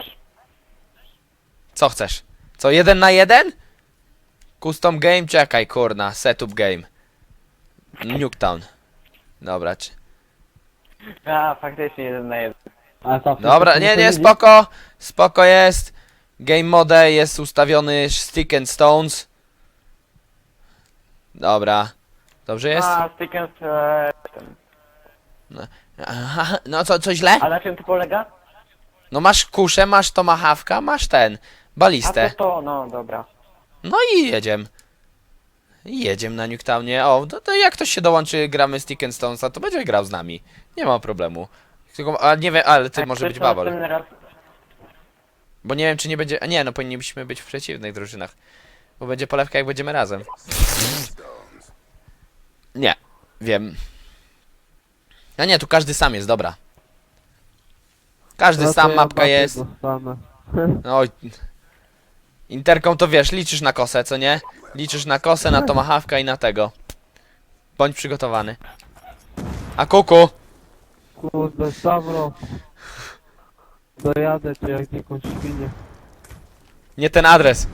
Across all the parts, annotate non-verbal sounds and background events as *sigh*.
Chcesz? Co chcesz? Co, jeden na jeden? Custom game? Czekaj, kurna. Setup game. Nuketown. Dobra, czy... A, faktycznie jeden na jeden. A co, Dobra, nie, nie, spoko. Spoko jest. Game mode jest ustawiony stick and stones. Dobra. Dobrze jest? A, stick and... E, Aha, *laughs* no co, co źle? a na czym to polega? No masz kuszę, masz tomahawka, masz ten. A Balistę. to to, no dobra. No i jedziemy. Jedziemy na Nuketownie. O, to, to jak ktoś się dołączy, gramy Stick and Stonesa, to będzie grał z nami. Nie ma problemu. Tylko, a nie wiem, ale ty może być babol. raz... Bo nie wiem, czy nie będzie. A nie, no powinniśmy być w przeciwnych drużynach. Bo będzie polewka, jak będziemy razem. Nie, wiem. A nie, tu każdy sam jest, dobra. Każdy No to sam, ja mapka jest. dostanę. No, interką to wiesz, liczysz na kosę, co nie? Liczysz na kosę, na tomahawka i na tego. Bądź przygotowany. A kuku! Kurde, Stavro. Dojadę cię jak jakąś świnię. Nie ten adres.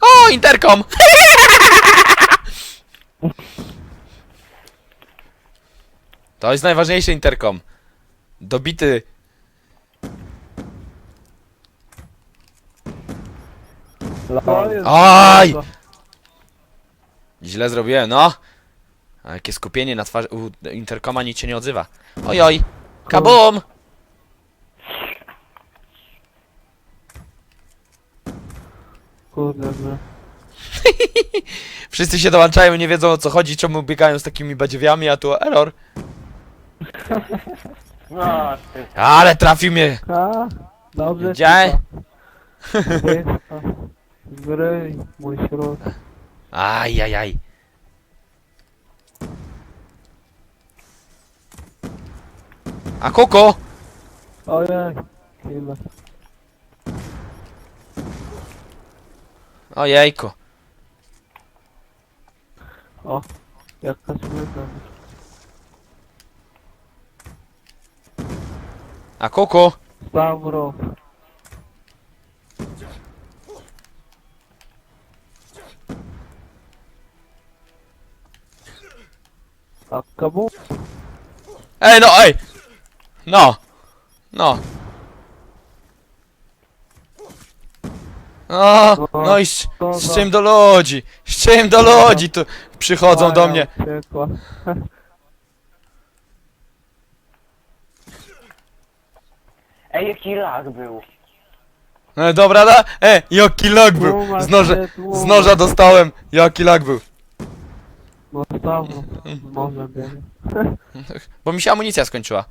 O, interkom! *laughs* To jest najważniejszy interkom. Dobity. Aj! Źle zrobiłem, no. A jakie skupienie na twarzy. U, interkoma nic się nie odzywa. Ojoj! Kabum! Kurde, no. *laughs* Wszyscy się dołączają, nie wiedzą o co chodzi, czemu biegają z takimi badziewiami, a tu error. No, ty. Ale trafił mnie! A, dobrze Widziałeś? Błyska. Zbryj, mój śród. Ajajaj. A kuku! Ojej, chwilę. Ojejku. O, jaka śmieta. A kuku! Stavro. A kamu? Ej, no, ej! No! No! O, no i z, z czym do ludzi? Z czym do ludzi tu przychodzą do mnie? *laughs* Ej, jaki lag był. E, dobra, da? E, jaki lag był! Z noża, z noża dostałem! Jaki lag był! No może. *laughs* Bo mi się amunicja skończyła.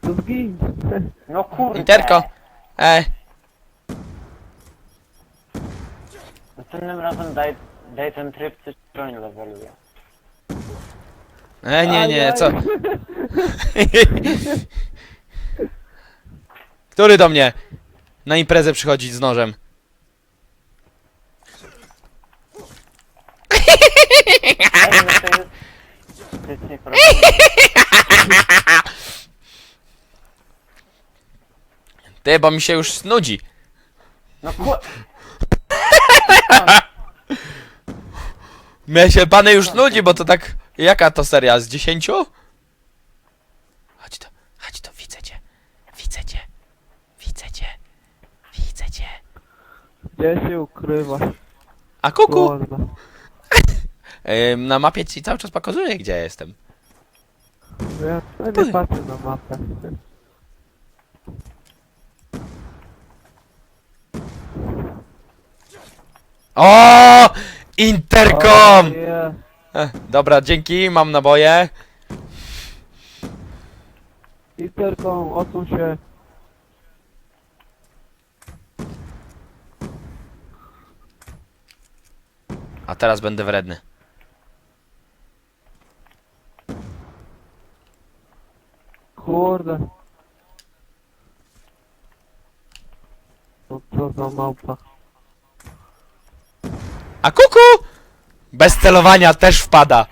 To zgin. No kurde. Interko! Ej, Następnym razem daj, daj ten tryb, coś broń leveluje. e, nie, nie, co? *laughs* Który do mnie na imprezę przychodzi z nożem? No. Ty, bo mi się już nudzi. No ku... *laughs* Mnie się pany już nudzi, bo to tak... Jaka to seria? Z dziesięciu? Chodź to, chodź to, widzę cię. Widzę cię. Widzę cię. Widzę cię. Gdzie się ukrywa? A kuku! Ym, *laughs* na mapie ci cały czas pokazuję, gdzie ja jestem. Ja ja nie patrzę na mapę. O! Interkom! O, nie. Eh, dobra, dzięki, mam naboje. Interką, odsuń się. A teraz będę wredny. Kurde. No co za małpa. A kuku! Bez celowania też wpada.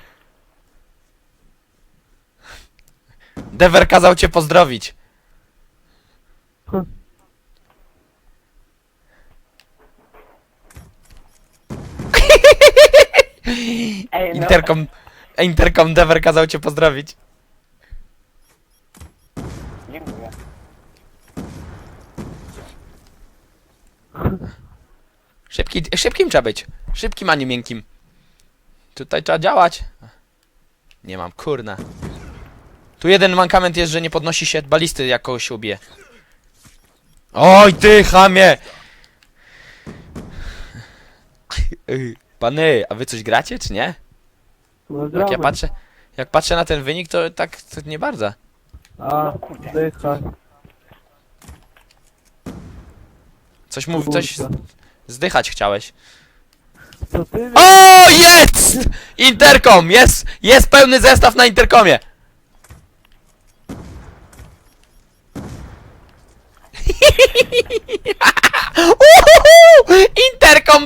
Dever kazał cię pozdrowić. *laughs* Ej, no, Interkom, Interkom Dever kazał cię pozdrowić. Dziękuję. Szybki, szybkim trzeba być. Szybkim, a nie miękkim. Tutaj trzeba działać. Nie mam, kurna. Tu jeden mankament jest, że nie podnosi się balisty, jak kogoś ubije. Oj, ty chamie! Pany, a wy coś gracie, czy nie? No Jak ja gramy. patrzę, jak patrzę na ten wynik, to tak to nie bardzo. A, dychaj. Coś mów, coś zdychać chciałeś. Co ty O, jest! Interkom! Jest, jest pełny zestaw na interkomie! *laughs*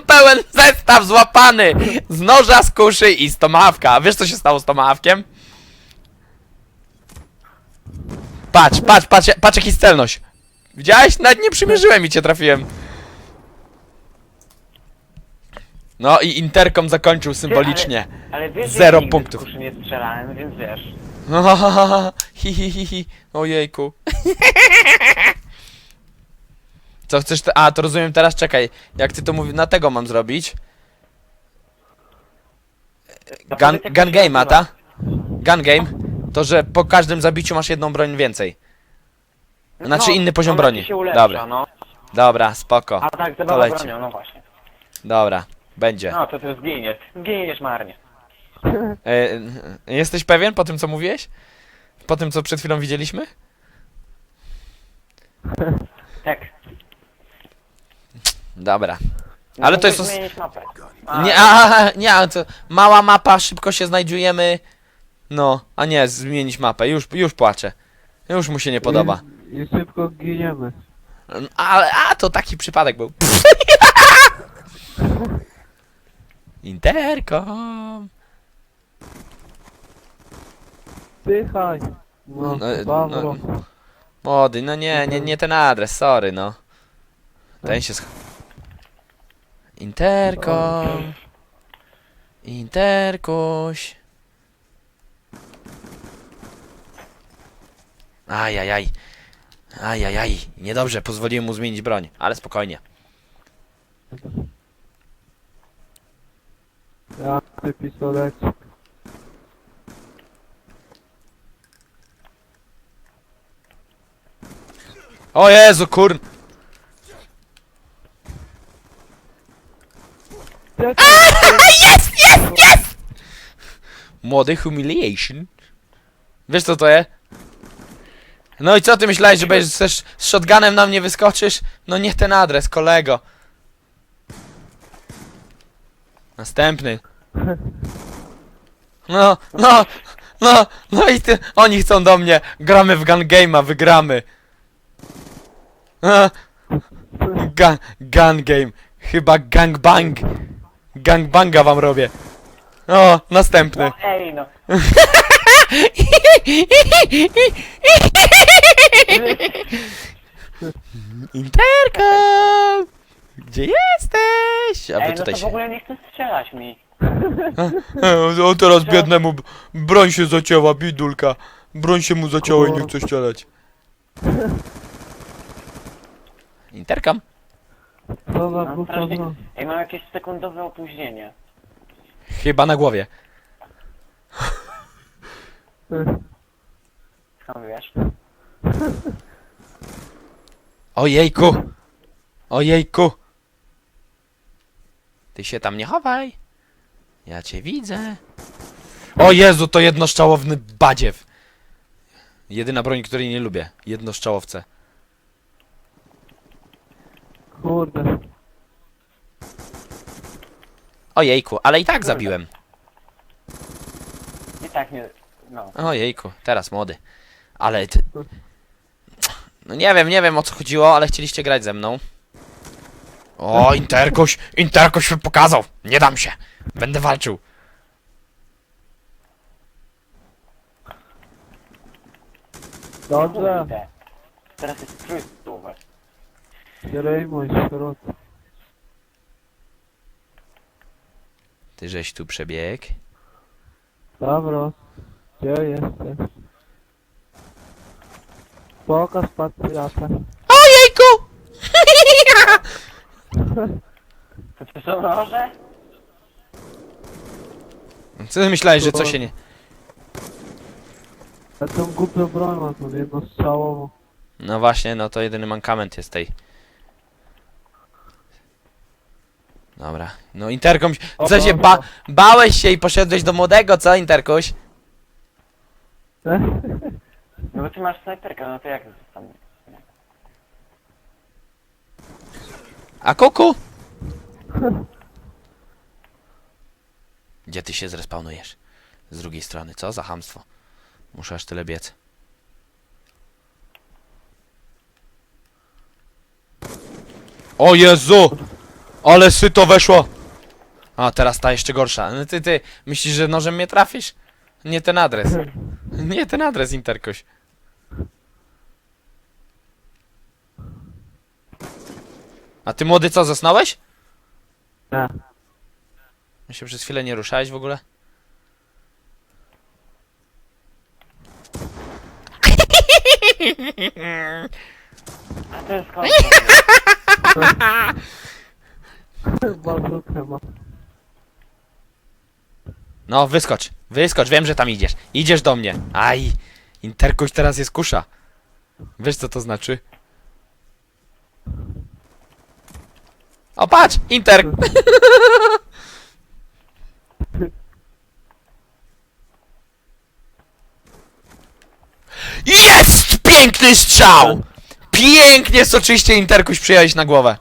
Pełen zestaw złapany! Z noża, z kuszy i z tomahawka. A wiesz co się stało z tomahawkiem? Patrz, patrz, patrz, patrz jaki celność. Widziałeś? Nawet nie przymierzyłem i cię trafiłem. No i Interkom zakończył symbolicznie. Ale, ale wiesz, że Zero ja nigdy punktów. z kuszy nie strzelałem, więc wiesz. *laughs* hi, hi, hi, hi. Ojejku. *laughs* Co chcesz te... A, to rozumiem teraz, czekaj. Jak ty to mówisz, na tego mam zrobić. Gun, gun to się game, nazywa. ta? Gun game. To, że po każdym zabiciu masz jedną broń więcej. Znaczy inny poziom broni. Dobra. No. Dobra, spoko. A tak, To zabawa leci. bronią, no właśnie. Dobra, będzie. No, to ty zginiesz. Zginiesz marnie. *laughs* E, jesteś pewien po tym, co mówiłeś? Po tym, co przed chwilą widzieliśmy? Tak. Dobra. Ale to jest os- zmienić mapę. A, Nie, a, nie, to mała mapa, szybko się znajdujemy. No, a nie, zmienić mapę. Już, już płaczę. Już mu się nie podoba. I, I szybko giniemy. Ale, a to taki przypadek był. *laughs* Interkom. Dychaj. No, No, e, no. Młody, no nie, nie, nie ten adres, sorry, no. Ten się sch... Interkom. Interkuś. Ajajaj. Ajajaj. Niedobrze, pozwoliłem mu zmienić broń, ale spokojnie. Ja, ty pistolet. O Jezu, kur... Młody humiliation. Wiesz co to jest? No i co ty myślałeś, że będziesz z, z shotgunem na mnie wyskoczysz? No nie ten adres, kolego. Następny. No, no, no, no i ty, oni chcą do mnie. Gramy w gun game'a, wygramy. A, gun, gun game. Chyba gangbang. Gangbanga wam robię. O, następny. No ej no. Interkom! Gdzie jesteś? A wy Ej, no tutaj to w się... ogóle nie chcesz strzelać mi. E, O, teraz biednemu b- broń się zacięła, bidulka. Broń się mu zacięła i nie chce strzelać. Interkom? Za Mam strasznie... Ej, mam jakieś sekundowe opóźnienie. Chyba na głowie. Skąd wiesz? Ojejku! Ojejku! Ty się tam nie chowaj. Ja cię widzę. O Jezu, to jednoszczałowny badziew. Jedyna broń, której nie lubię. Jednoszczałowce. Kurde. Ojejku, ale i tak zabiłem. I tak nie... No. Ojejku, teraz młody. Ale ty... No nie wiem, nie wiem o co chodziło, ale chcieliście grać ze mną. O, Interkoś! Interkoś się pokazał! Nie dam się! Będę walczył. Dobrze, Kurde. Teraz jest trójstówek. kierujmy śród. Ty żeś tu przebiegł. Dobra, gdzie jesteś? Pokaż patriotę. Ojejku! To to są noże? Co ty myślałeś, że co się nie... Ja tą głupią broń mam, tą jednostrzałową. No właśnie, no to jedyny mankament jest tej. Dobra. No Interkom... Co się o, ba... Bałeś się i poszedłeś do młodego, co Interkuś? *laughs* No bo ty masz snajperkę, no to jak tam... A kuku? *laughs* Gdzie ty się zrespawnujesz? Z drugiej strony, co za hamstwo? Muszę aż tyle biec. O Jezu! Ale syto weszło! A, teraz ta jeszcze gorsza. No ty, ty, myślisz, że nożem mnie trafisz? Nie ten adres. *laughs* Nie ten adres, Interkoś. A ty młody co, zasnąłeś? Nie. My się przez chwilę nie ruszałeś w ogóle? A to jest *laughs* Bazookę ma. No, wyskocz. Wyskocz, wiem, że tam idziesz. Idziesz do mnie. Aj, Interkuś teraz jest kusza. Wiesz, co to znaczy? O, patrz! Inter! *laughs* Jest! Piękny strzał! Pięknie, soczyście Interkuś przyjąłeś na głowę.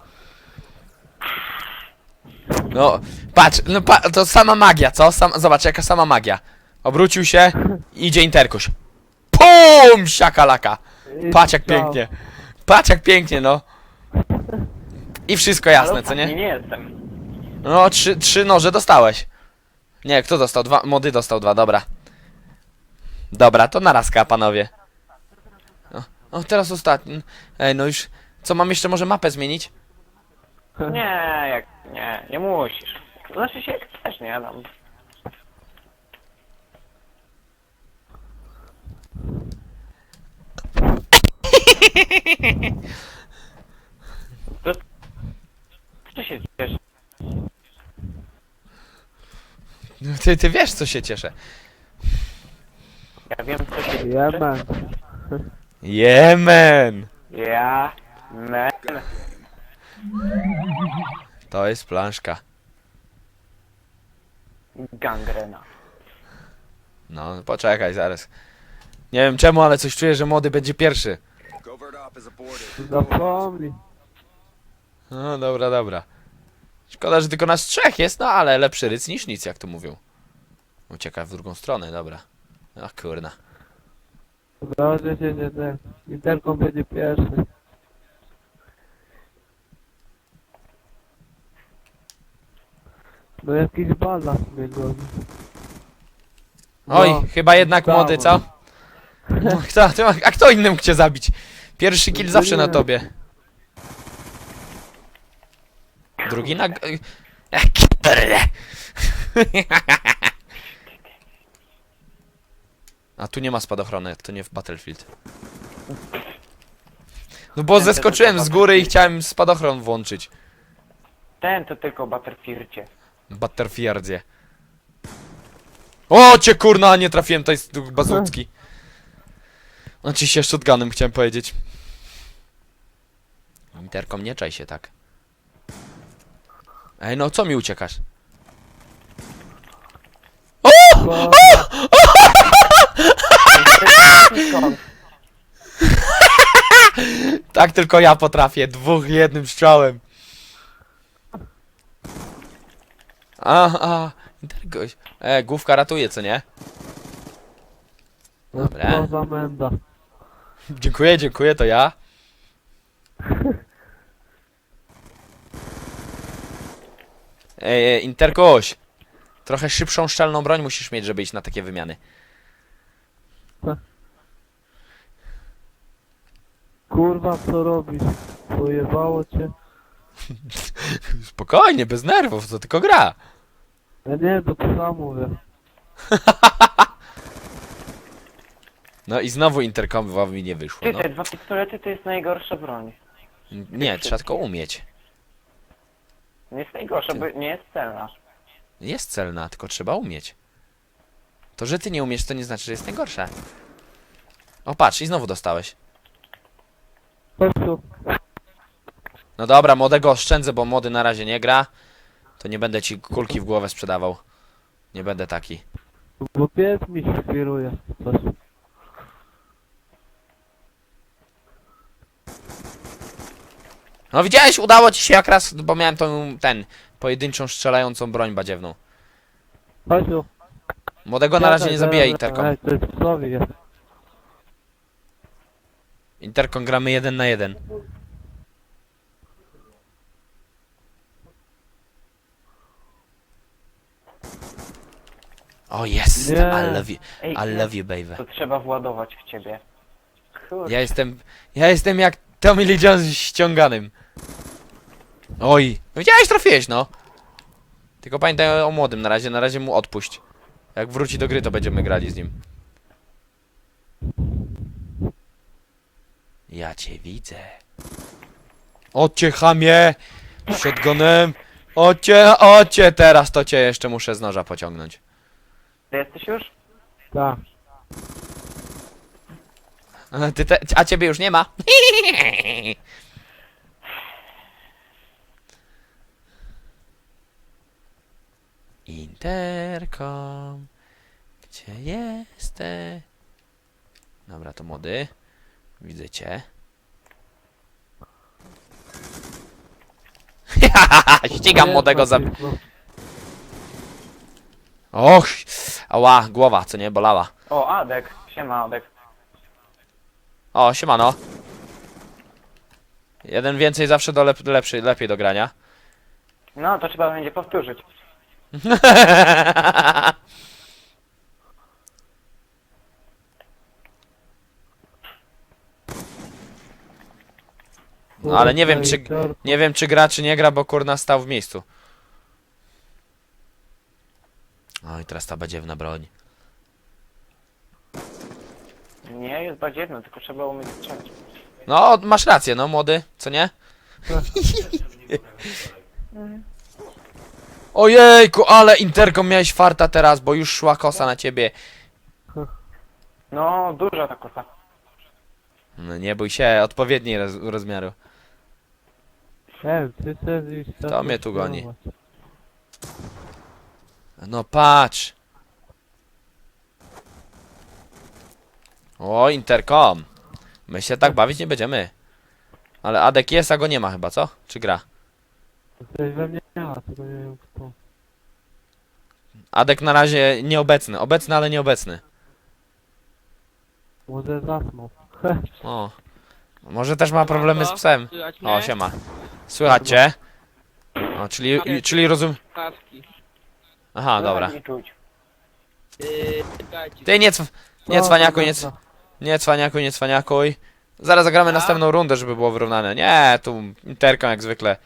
No, patrz, no pa, to sama magia, co? Sam, zobacz, jaka sama magia. Obrócił się, idzie Interkuś. PUM! Siakalaka. Patrz jak strzał. pięknie. Patrz jak pięknie, no. I wszystko jasne, co Nie, nie? jestem. No, trzy, trzy noże dostałeś. Nie, kto dostał? Dwa, młody dostał dwa, dobra. Dobra, to narazka, panowie. O, o teraz ostatni. Ej, no już... Co, mam jeszcze może mapę zmienić? Nie, jak... Nie, nie musisz. Znaczy się jak chcesz, nie? Tam... To... Co się cieszy? No, Ty, ty wiesz, co się cieszę. Ja wiem, co się cieszy. Jemen. Jemen! Ja... Me... To jest planszka. Gangrena. No, poczekaj, zaraz. Nie wiem czemu, ale coś czuję, że młody będzie pierwszy. Covert op is aborted. Zapomnij. No, dobra, dobra. Szkoda, że tylko nas trzech jest, no ale lepszy ryc niż nic, jak to mówią. Ucieka w drugą stronę, dobra. Ach, kurna. Dobrze się nie ten. Interkom będzie pierwszy. No jakiś balast mnie goni. Oj, No, chyba jednak brawo. młody, co? No, kto, ty, a kto inny mógł cię zabić? Pierwszy kill zawsze na tobie. Drugi na... g- Ech, kurde. A tu nie ma spadochronu, to nie w Battlefield. No bo zeskoczyłem z góry i chciałem spadochron włączyć. Ten to tylko Butterfieldcie. Butterfieldzie. O cię kurna, nie trafiłem, to jest duch bazucki. Oczywiście shotgunem chciałem powiedzieć. Interkom, nie czaj się tak. Ej, no co mi uciekasz? Bo... *laughs* Tak tylko ja potrafię, dwóch jednym strzałem. A, a, Interkoś. E, główka ratuje, co nie? Dobra. Co za menda. *laughs* Dziękuję, dziękuję, to ja. *laughs* Ej, Interkoś. Trochę szybszą, szczelną broń musisz mieć, żeby iść na takie wymiany. Co? Kurwa, co robisz? Pojebało cię? *laughs* Spokojnie, bez nerwów, to tylko gra. Ja nie, do psa mówię. *laughs* No i znowu interkom mi nie wyszło, Ty, no. te dwa pistolety to jest najgorsza broń. Nie, trzeba tylko umieć. Nie jest najgorsza, bo nie jest celna. Jest celna, tylko trzeba umieć. To, że ty nie umiesz, to nie znaczy, że jest najgorsze. O, patrz, i znowu dostałeś. Chodź tu. No dobra, młodego oszczędzę, bo młody na razie nie gra. To nie będę ci kulki w głowę sprzedawał. Nie będę taki. Bo pies mi świruje. Coś. No widziałeś, udało ci się jak raz, bo miałem tą, ten, pojedynczą strzelającą broń badziewną. Chodź tu. Młodego na razie nie Siadaj, zabija dobra, Interkom. Ej, to jest psowi jest. Interkom gramy jeden na jeden. O jest, Nie. I love you, Ej, I love you baby. To trzeba władować w ciebie. Kurde. Ja jestem, ja jestem jak Tommy Lee Jones ściąganym. Oj, no widziałeś, trafiłeś no. Tylko pamiętaj o młodym na razie, na razie mu odpuść. Jak wróci do gry, to będziemy grali z nim. Ja cię widzę. Ocie chamie! Shotgunem! Ocie, ocie! Teraz to cię jeszcze muszę z noża pociągnąć. Ty jesteś już? Tak. A, Ty te, a ciebie już nie ma. Interkom, gdzie jesteś? Dobra, to młody. Widzę cię. *laughs* Ścigam młodego za... Och! Ała, głowa, co nie, bolała. O, Adek. Siema, Adek. O, siemano. Jeden więcej zawsze do lep lepszy, lepiej do grania. No, to trzeba będzie powtórzyć. *laughs* No ale nie wiem czy nie wiem czy gra czy nie gra, bo kurna stał w miejscu. Oj, teraz ta badziewna broń. Nie, jest badziewno, tylko trzeba umieć strzelać. No, masz rację, no młody, co nie? *laughs* Ojejku, ale interkom miałeś farta teraz, bo już szła kosa na ciebie. No, duża ta kosa. No nie bój się, odpowiedniej roz rozmiaru. Nie, ty tam Kto mnie tu goni? No patrz. O, interkom. My się tak bawić nie będziemy. Ale Adek jest, a go nie ma chyba, co? Czy gra? Coś we mnie miała, tylko nie wiem kto. Adek na razie nieobecny. Obecny, ale nieobecny. Może zasnął. O. Może też ma problemy z psem. Słychać O, siema. Słychać cię? O, czyli, czyli rozum... Aha, dobra. Nie czuć. Yy, czekajcie. Ty nie, cw nie O, cwaniakuj, nie, dobra. cw nie cwaniakuj, nie cwaniakuj. Zaraz zagramy A? następną rundę, żeby było wyrównane. Nie, tu interkom jak zwykle.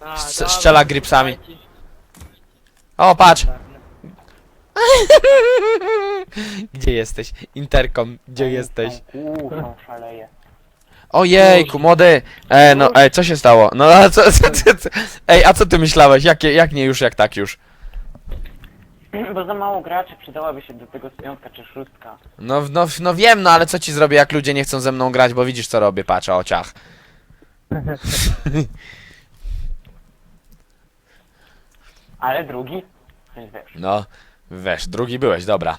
A, Strz- dobra, strzela gripsami. czekajcie. O, patrz! *laughs* Gdzie jesteś? Interkom, gdzie jesteś? Uuu, szaleje. Ojejku, młody! E, no, ej, co się stało? No, a co, co, co, co? Ej, a co ty myślałeś? Jakie, jak nie już, jak tak już? Bo za mało graczy przydałaby się do tego piątka czy szóstka. No, no, no wiem, no, ale co ci zrobię, jak ludzie nie chcą ze mną grać, bo widzisz, co robię, patrz, o ciach. *laughs* Ale drugi? Więc wiesz. No, wiesz, drugi byłeś, dobra.